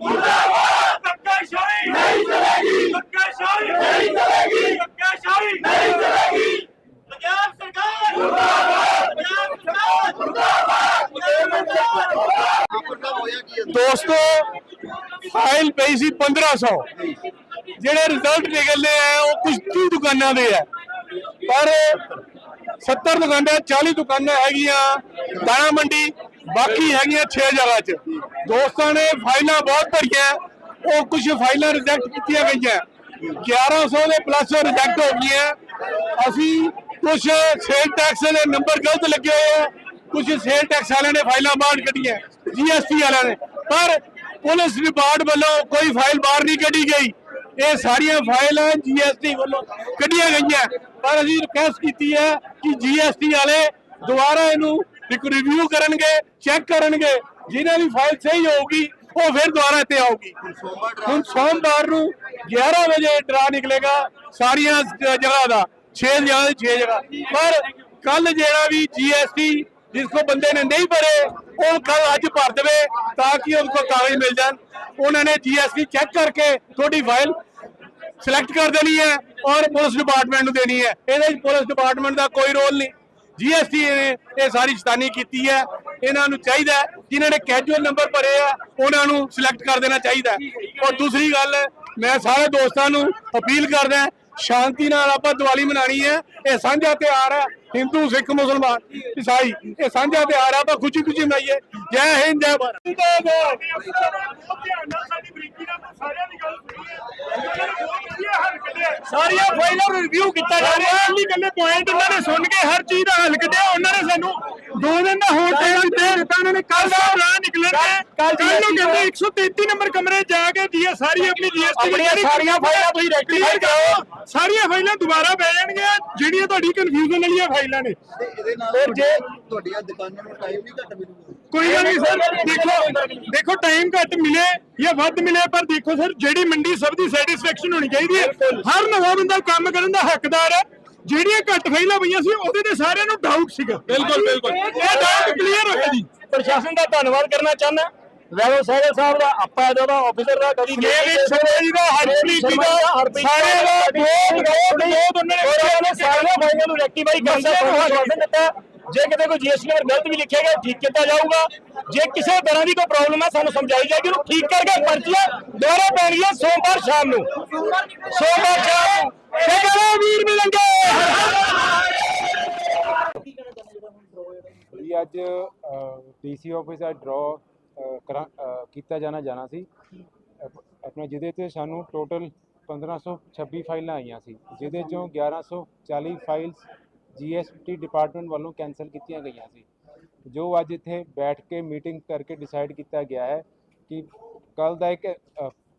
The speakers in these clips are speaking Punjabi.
ਮੁਰਦਾਬਾਦ! ਧੱਕਾਸ਼ਾਹੀ ਨਹੀਂ ਚਲੇਗੀ! ਧੱਕਾਸ਼ਾਹੀ ਨਹੀਂ ਚਲੇਗੀ! ਧੱਕਾਸ਼ਾਹੀ ਨਹੀਂ ਚਲੇਗੀ! ਪੰਜਾਬ ਸਰਕਾਰ! ਮੁਰਦਾਬਾਦ! ਪੰਜਾਬ ਸਰਕਾਰ! ਮੁਰਦਾਬਾਦ! ਦੋਸਤੋ ਫਾਈਲ ਪਈ ਸੀ 1500 ਜਿਹੜੇ ਰਿਜ਼ਲਟ ਨਿਕਲਦੇ ਆ ਉਹ ਕੁਝ 30 ਦੁਕਾਨਾਂ ਦੇ ਆ। ਪਰ 70 ਦੁਕਾਨਾਂ 40 ਦੁਕਾਨਾਂ ਹੈਗੀਆਂ ਦਾਣਾ ਮੰਡੀ ਬਾਕੀ ਹੈਗੀਆਂ 6 ਜਗ੍ਹਾ 'ਚ। ਦੋਸਤਾਂ ਨੇ ਫਾਈਲਾਂ ਬਹੁਤ ਭਰੀਆਂ। ਉਹ ਕੁਝ ਫਾਈਲਾਂ ਰਿਜੈਕਟ ਕੀਤੀਆਂ ਗਈਆਂ। 1100 ਦੇ ਪਲੱਸ ਰਿਜੈਕਟ ਹੋ ਗਈਆਂ। ਅਸੀਂ ਕੁਝ ਸੇਲ ਟੈਕਸ ਦੇ ਨੰਬਰ ਗਲਤ ਲੱਗੇ ਹੋਏ ਆ। ਕੁਝ ਸੇਲ ਟੈਕਸ ਵਾਲਿਆਂ ਨੇ ਫਾਈਲਾਂ ਬਾਹਰ ਕੱਢੀਆਂ ਜੀਐਸਟੀ ਵਾਲਿਆਂ ਨੇ। ਪਰ ਪੁਲਿਸ ਵਿਭਾਗ ਵੱਲੋਂ ਕੋਈ ਫਾਈਲ ਬਾਹਰ ਨਹੀਂ ਕੱਢੀ ਗਈ। ਇਹ ਸਾਰੀਆਂ ਫਾਈਲਾਂ ਜੀਐਸਟੀ ਵੱਲੋਂ ਕੱਢੀਆਂ ਗਈਆਂ। ਪਰ ਅਸੀਂ ਰਿਕਵੈਸਟ ਕੀਤੀ ਹੈ ਕਿ ਜੀਐਸਟੀ ਵਾਲੇ ਦੁਬਾਰਾ ਇਹਨੂੰ ਇੱਕ ਰਿਵਿਊ ਕਰਨਗੇ ਚੈੱਕ ਕਰਨਗੇ ਜਿਨ੍ਹਾਂ ਦੀ ਫਾਈਲ ਸਹੀ ਹੋਊਗੀ ਉਹ ਫਿਰ ਦੁਬਾਰਾ ਇੱਥੇ ਆਊਗੀ। ਹੁਣ ਸੋਮਵਾਰ ਨੂੰ 11 ਵਜੇ ਡਰਾ ਨਿਕਲੇਗਾ ਸਾਰੀਆਂ ਜਗ੍ਹਾ ਦਾ 6 ਜਗ੍ਹਾ ਦੇ 6 ਜਗ੍ਹਾ। ਪਰ ਕੱਲ ਜਿਹੜਾ ਵੀ ਜੀਐਸਟੀ ਜਿਸ ਕੋ ਬੰਦੇ ਨੇ ਨਹੀਂ ਭਰੇ ਉਹ ਕੱਲ ਅੱਜ ਭਰ ਦੇਵੇ ਤਾਂ ਕਿ ਉਹਨੂੰ ਕੋ ਕਾਗਜ਼ ਮਿਲ ਜਾਣ। ਉਹਨਾਂ ਨੇ ਜੀਐਸਟੀ ਚੈੱਕ ਕਰਕੇ ਤੁਹਾਡੀ ਫਾਈਲ ਸਿਲੈਕਟ ਕਰ ਦੇਣੀ ਹੈ ਔਰ ਪੁਲਿਸ ਡਿਪਾਰਟਮੈਂਟ ਨੂੰ ਦੇਣੀ ਹੈ। ਇਹਦੇ ਵਿੱਚ ਪੁਲਿਸ ਡਿਪਾਰਟਮੈਂਟ ਦਾ ਕੋਈ ਰੋਲ ਨਹੀਂ। ਜੀਐਸਟੀ ਨੇ ਇਹ ਸਾਰੀ ਸ਼ੈਤਾਨੀ ਕੀਤੀ ਹੈ। ਇਹਨਾਂ ਨੂੰ ਚਾਹੀਦਾ ਹੈ, ਜਿਨ੍ਹਾਂ ਨੇ ਕੈਜੂਅਲ ਨੰਬਰ ਭਰੇ ਆ ਉਹਨਾਂ ਨੂੰ ਸਿਲੈਕਟ ਕਰ ਦੇਣਾ ਚਾਹੀਦਾ ਔਰ ਦੂਸਰੀ ਗੱਲ ਮੈਂ ਸਾਰੇ ਦੋਸਤਾਂ ਨੂੰ ਅਪੀਲ ਕਰਦਾ ਸ਼ਾਂਤੀ ਨਾਲ ਆਪਾਂ ਦੀਵਾਲੀ ਮਨਾਣੀ ਹੈ। ਇਹ ਸਾਂਝਾ ਤਿਉਹਾਰ ਹੈ ਹਿੰਦੂ ਸਿੱਖ ਮੁਸਲਮਾਨ। ਈਸਾਈ ਇਹ ਸਾਂਝਾ ਤਿਉਹਾਰ ਹੈ ਆਪਾਂ ਖੁਸ਼ੀ ਖੁਸ਼ੀ ਮਨਾਈਏ। ਜੈ ਹਿੰਦ ਜੈ ਭਾਰਤ। ਸਾਡੀ ਬਰੀਕੀ ਨਾਲ ਸਾਰਿਆਂ ਦੀ ਗੱਲ ਸੁਣੀਏ ਉਹਨਾਂ ਸਾਰੀਆਂ ਫਾਈਲਾਂ ਨੂੰ ਰਿਵਿਊ ਕੀਤਾ ਜਾ ਰਿਹਾ ਹੈ। ਕੱਲੇ ਪੁਆਇੰਟ ਉਹਨਾਂ ਨੇ ਸੁਣ ਕੇ ਹਰ ਚੀਜ਼ ਦਾ ਹੱਲ ਕੱਢਿਆ। ਉਹਨਾਂ ਨੇ ਸਾਨੂੰ ਦੋ ਦਿਨ ਦਾ ਹੋਰ ਟਾਈਮ ਦਿੱਤਾ ਦਿੱਤਾ ਉਹਨਾਂ ਨੇ ਕੱਲ ਦਾ ਨਾ ਨਿਕਲਣ ਕੱਲ ਨੂੰ ਕਹਿੰਦੇ 133 ਨੰਬਰ ਕਮਰੇ ਜਾ ਕੇ ਜੀ ਸਾਰੀ ਆਪਣੀ ਜੀਐਸਟੀ ਆਪਣੀਆਂ ਸਾਰੀਆਂ ਫਾਈਲਾਂ ਤੁਸੀਂ rectify ਕਰੋ। ਸਾਰੀਆਂ ਫਾਈਲਾਂ ਦੁਬਾਰਾ ਪੈ ਜਾਣਗੀਆਂ ਜਿਹੜੀਆਂ ਤੁਹਾਡੀ ਕਨਫਿਊਜ਼ਨ ਵਾਲੀਆਂ ਫਾਈਲਾਂ ਨੇ। ਤੇ ਇਹਦੇ ਨਾਲ ਜੇ ਤੁਹਾਡੀਆਂ ਦੁਕਾਨਾਂ ਨੂੰ ਟਾਈਮ ਨਹੀਂ ਘੱਟ ਮਿਲੂਗਾ। ਕੋਈ ਗੱਲ ਨਹੀਂ ਸਰ ਦੇਖੋ ਦੇਖੋ ਟਾਈਮ ਘੱਟ ਮਿਲੇ ਜਾਂ ਵੱਧ ਮਿਲੇ ਪਰ ਦੇਖੋ ਸਰ ਜਿਹੜੀ ਮੰਡੀ ਸਭ ਦੀ ਸੈਟੀਸਫੈਕਸ਼ਨ ਹੋਣੀ ਚਾਹੀਦੀ ਹੈ। ਹਰ ਨਵਾਂ ਬੰਦਾ ਕੰਮ ਕਰਨ ਦਾ ਹੱਕਦਾਰ ਹੈ। ਜਿਹੜੀਆਂ ਘੱਟ ਫਾਈਲਾਂ ਪਈਆਂ ਸੀ ਉਹਦੇ ਤੇ ਸਾਰਿਆਂ ਨੂੰ ਡਾਊਟ ਸੀਗਾ। ਬਿਲਕੁਲ, ਬਿਲਕੁਲ। ਇਹ ਡਾਊਟ ਕਲੀਅਰ ਹੋਇਆ ਜੀ। ਪ੍ਰਸ਼ਾਸਨ ਦਾ ਧੰਨਵਾਦ ਕਰਨਾ ਚਾਹੁੰਦਾ। ਵੈਰੋ ਸਹਿਗਲ ਸਾਹਿਬ ਦਾ ਆਪਾਂ ਇਹਦਾ ਆਫੀਸਰ ਦਾ ਕਦੀ ਮੇਰੇ ਸ਼ਰਮਾ ਜੀ ਦਾ ਹਰਪ੍ਰੀਤ ਜੀ ਦਾ ਸਾਰੇ ਦਾ ਬਹੁਤ ਬਹੁਤ ਬਹੁਤ ਉਹਨਾਂ ਨੇ ਸਾਰੀਆਂ ਫਾਈਲਾਂ ਨੂੰ ਰੈਕਟੀਫਾਈ ਕਰਨ ਦਾ ਪ੍ਰਸ਼ਾਸਨ ਦਿੱਤਾ। ਜੇ ਕਿਤੇ ਕੋਈ ਜੀਐਸਟੀ ਨੰਬਰ ਗਲਤ ਵੀ ਲਿਖਿਆ ਗਿਆ ਉਹ ਠੀਕ ਕੀਤਾ ਜਾਊਗਾ। ਜੇ ਕਿਸੇ ਤਰ੍ਹਾਂ ਦੀ ਕੋਈ ਪ੍ਰੋਬਲਮ ਹੈ ਸਾਨੂੰ ਸਮਝਾਈ ਜਾਏਗੀ, ਉਹਨੂੰ ਠੀਕ ਕਰਕੇ ਪਰਚੀਆਂ ਦੁਬਾਰਾ ਪੈਣਗੀਆਂ ਸੋਮਵਾਰ ਸ਼ਾਮ ਨੂੰ। ਸੋਮਵਾਰ ਸ਼ਾਮ ਨੂੰ। ਸੇਕਰੇ ਵੀਰ ਮਿਲਣਗੇ। ਜੀ, ਅੱਜ ਡੀਸੀ ਆਫਿਸ ਦਾ ਡਰਾ ਕੀਤਾ ਜਾਣਾ ਜਾਣਾ ਸੀ। ਆਪਣਾ ਜਿਹਦੇ ਤੇ ਸਾਨੂੰ ਟੋਟਲ 1526 ਫਾਈਲਾਂ ਆਈਆਂ ਸੀ, ਜਿਹਦੇ ਚੋਂ 1140 ਫਾਈਲਸ ਜੀਐਸਟੀ ਡਿਪਾਰਟਮੈਂਟ ਵੱਲੋਂ ਕੈਨਸਲ ਕੀਤੀਆਂ ਗਈਆਂ ਸੀ। ਜੋ ਅੱਜ ਇੱਥੇ ਬੈਠ ਕੇ ਮੀਟਿੰਗ ਕਰਕੇ ਡਿਸਾਈਡ ਕੀਤਾ ਗਿਆ ਹੈ ਕਿ ਕੱਲ ਦਾ ਇੱਕ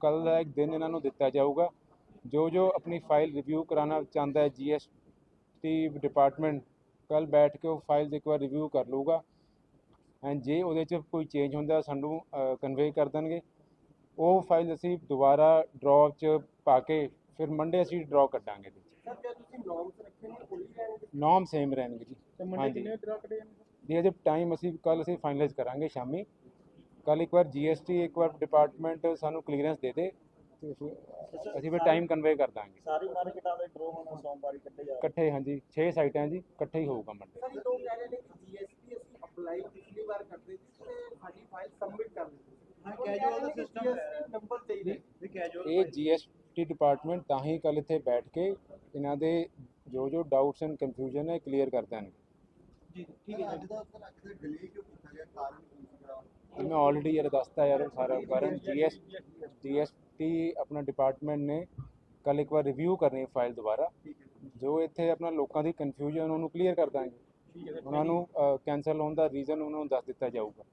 ਕੱਲ ਦਾ ਇੱਕ ਦਿਨ ਇਹਨਾਂ ਨੂੰ ਦਿੱਤਾ ਜਾਊਗਾ। ਜੋ ਜੋ ਆਪਣੀ ਫਾਈਲ ਰਿਵਿਊ ਕਰਾਉਣਾ ਚਾਹੁੰਦਾ ਹੈ ਜੀਐਸਟੀ ਡਿਪਾਰਟਮੈਂਟ ਕੱਲ ਬੈਠ ਕੇ ਉਹ ਫਾਈਲ ਇੱਕ ਵਾਰ ਰਿਵਿਊ ਕਰ ਲਊਗਾ। ਐਂਡ ਜੇ ਉਹਦੇ 'ਚ ਕੋਈ ਚੇਂਜ ਹੁੰਦਾ, ਸਾਨੂੰ ਕਨਵੇ ਕਰ ਦੇਣਗੇ। ਉਹ ਫਾਈਲ ਅਸੀਂ ਦੁਬਾਰਾ ਡਰਾਅ 'ਚ ਪਾ ਕੇ ਫਿਰ ਮੰਡੇ ਅਸੀਂ ਡਰਾਅ ਕੱਢਾਂਗੇ ਇਹਦੇ 'ਚ। ਸਰ ਜੇ ਤੁਸੀਂ ਨੋਰਮਸ ਰੱਖੇ ਨੇ ਕੋਈ ਰਹਿਣਗੇ ਨਾਮ ਸੇਮ ਰਹਿਣਗੇ ਜੀ। ਤੇ ਮੰਡੇ ਹਾਂਜੀ। ਕਿੰਨੇ ਡਰਾ ਕੱਢੇ ਜੀ ਅਜੇ ਟਾਈਮ ਅਸੀਂ ਕੱਲ ਅਸੀਂ ਫਾਈਨਲਾਈਜ਼ ਕਰਾਂਗੇ ਸ਼ਾਮੀ। ਕੱਲ ਇੱਕ ਵਾਰ ਜੀਐਸਟੀ ਇੱਕ ਵਾਰ ਡਿਪਾਰਟਮੈਂਟ ਸਾਨੂੰ ਕਲੀਅਰੈਂਸ ਦੇ ਦੇ ਤੇ ਫਿਰ ਅਸੀਂ ਫਿਰ ਟਾਈਮ ਕਨਵੇ ਕਰ ਦਾਂਗੇ। ਸਾਰੇ ਮਾਰਕੀਟਾਂ ਦੇ ਡਰੋ ਹੋਣਾ ਸੋਮਵਾਰੀ ਕੱਢੇ ਜਾ ਇਕੱਠੇ ਹਾਂਜੀ। 6 ਸਾਈਟਾਂ ਜੀ ਇਕੱਠੇ ਹੀ ਹੋਊਗਾ ਮੰਡੇ। ਸਰ ਲੋਕ ਕਹਿ ਰਹੇ ਨੇ ਕਿ ਜੀਐਸਟੀ ਅਸੀਂ ਅਪਲਾਈ ਪਿਛਲੀ ਵਾਰ ਕਰਦੇ ਸੀ ਤੇ ਸਾਡੀ ਫਾਈਲ ਸਬਮਿਟ ਕਰ ਦਿੱਤੀ ਹਾਂ ਕੈਜੂਅਲ ਸਿਸਟਮ ਹੈ। ਨੰਬਰ ਚਾਹੀਦਾ ਇਹ ਜੀਐਸਟੀ ਡਿਪਾਰਟਮੈਂਟ ਤਾਂ ਹੀ ਕੱਲ ਇੱਥੇ ਬੈਠ ਕੇ ਇਹਨਾਂ ਦੇ ਜੋ ਜੋ ਡਾਊਟਸ ਐਂਡ ਕਨਫਿਊਜ਼ਨ ਹੈ ਕਲੀਅਰ ਕਰ ਦੇਣਗੇ। ਜੀ ਠੀਕ ਹੈ ਅੱਜ ਦਾ ਸਰ ਅਕਸਰ ਡਿਲੇ ਕਿਉਂ ਕੀਤਾ ਗਿਆ? ਕਾਰਨ ਕੀ ਸੀਗਾ? ਇਹ ਮੈਂ ਆਲਰੇਡੀ ਯਾਰ ਦੱਸਤਾ ਯਾਰ ਸਾਰਾ ਕਾਰਨ ਜੀਐਸ ਜੀਐਸਟੀ ਆਪਣਾ ਡਿਪਾਰਟਮੈਂਟ ਨੇ ਕੱਲ ਇੱਕ ਵਾਰ ਰਿਵਿਊ ਕਰਨੀ ਫਾਈਲ ਦੁਬਾਰਾ। ਜੋ ਇੱਥੇ ਆਪਣਾ ਲੋਕਾਂ ਦੀ ਕਨਫਿਊਜ਼ਨ ਉਹਨੂੰ ਕਲੀਅਰ ਕਰ ਦਾਂਗੇ। ਉਹਨਾਂ ਨੂੰ ਕੈਂਸਲ ਹੋਣ ਦਾ ਰੀਜ਼ਨ ਉਹਨਾਂ ਨੂੰ ਦੱਸ ਦਿੱਤਾ ਜਾਊਗਾ।